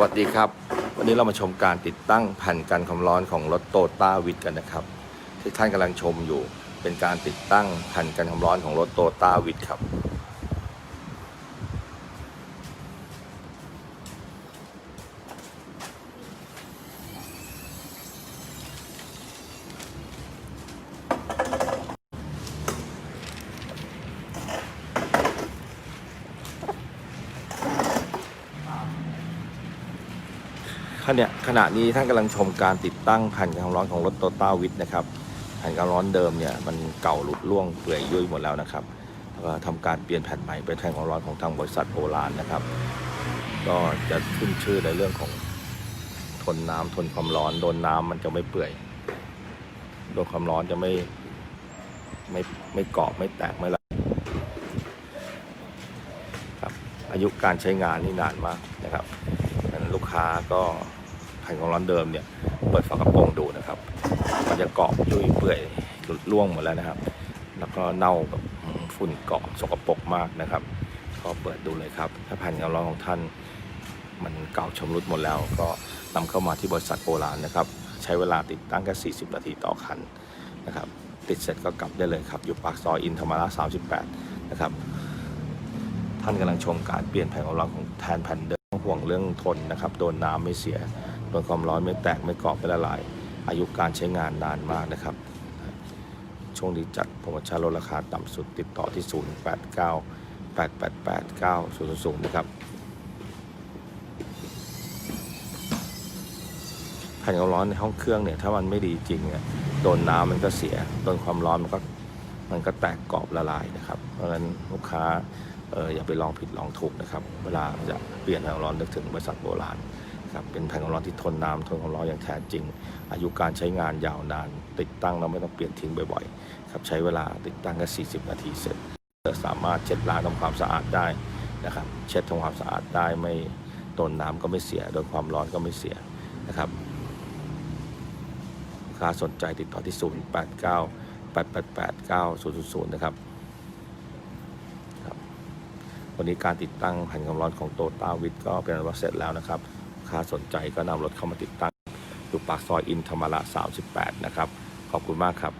วัสดีครับ วันนี้เรามาชมการติดตั้งแผ่นกันความร้อนของรถโตต้าวิทกันนะครับ ที่ท่านกำลังชมอยู่ เป็นการติดตั้งแผ่นกันความร้อนของรถโตต้าวิทครับ ขณะขณะนี้ท่านกำลังชมการติดตั้งแผ่นกันความร้อนของรถโตต้าวิทนะครับแผ่นกันความร้อนเดิมเนี่ยมันเก่าหลุดร่วงเปื่อยยุ่ยหมดแล้วนะครับก็ทำการเปลี่ยนแผ่นใหม่เป็นแผ่นความร้อนของทางบริษัทโอลานนะครับ ก็จะขึ้นชื่อในเรื่องของทนน้ำทนความร้อนโดนน้ำมันจะไม่เปื่อยโดนความร้อนจะไม่ไม่ไม่เกาะไม่แตกไม่ละครับอายุการใช้งานนี่นานมากนะครับ ลูกค้าก็แผ่นของร้อนเดิมเนี่ยเปิดฝากระโปรงดูนะครับ มันจะเกาะยุ่ยเปื่อยหลุดร่วงหมดแล้วนะครับ แล้วก็เน่าแบบฝุ่นเกาะสกปรกมากนะครับ ก็เปิดดูเลยครับ ถ้าแผ่นของร้อนของท่าน มันเก่าชำรุดหมดแล้ว ก็นำเข้ามาที่บริษัทโบราณนะครับ ใช้เวลาติดตั้งแค่40 นาทีต่อคันนะครับ ติดเสร็จก็กลับได้เลยครับ อยู่ปากซอยอินธรรมระ38 นะครับ ท่านกำลังชมการเปลี่ยนแผ่นของร้อนของแทนแผ่นเดิม ห่วงเรื่องทนนะครับโดนน้ำไม่เสียโดนความร้อนไม่แตกไม่เกาะไม่ละลาย อายุการใช้งานนานมากนะครับ ช่วงนี้จัดโปรโมชั่นลดราคาต่ำสุดติดต่อที่ 089 888 9000นะครับแผ่นความร้อนในห้องเครื่องเนี่ยถ้ามันไม่ดีจริงเนี่ยโดนน้ำมันก็เสียโดนความร้อนมันก็มันก็แตกกรอบละลายนะครับ เพราะฉะนั้นลูกค้า อออย่าไปลองผิดลองถูกนะครับ เวลาจะเปลี่ยนแผ่นความร้อนนึกถึงบริษัทโบราณครับเป็นแผ่นความร้อนที่ทนน้ำทนความร้อนอย่างแท้จริง อายุการใช้งานยาวนาน ติดตั้งแล้วไม่ต้องเปลี่ยนทิ้งบ่อยๆครับใช้เวลาติดตั้งแค่40 นาทีเสร็จสามารถเช็ดล้างทำความสะอาดได้นะครับ เช็ดทำความสะอาดได้ไม่โดนน้ำก็ไม่เสียโดนความร้อนก็ไม่เสียนะครับค้าสนใจติดต่อที่ 0 8 9 8 8 8 9 0 0 0 นะครับ วันนี้การติดตั้งแผ่นความร้อนของโตต้าวิทก็เป็นอันว่าเสร็จแล้วนะครับค้าสนใจก็นำรถเข้ามาติดตั้งอยู่ปากซอยอินธรรมระ 38 นะครับ ขอบคุณมากครับ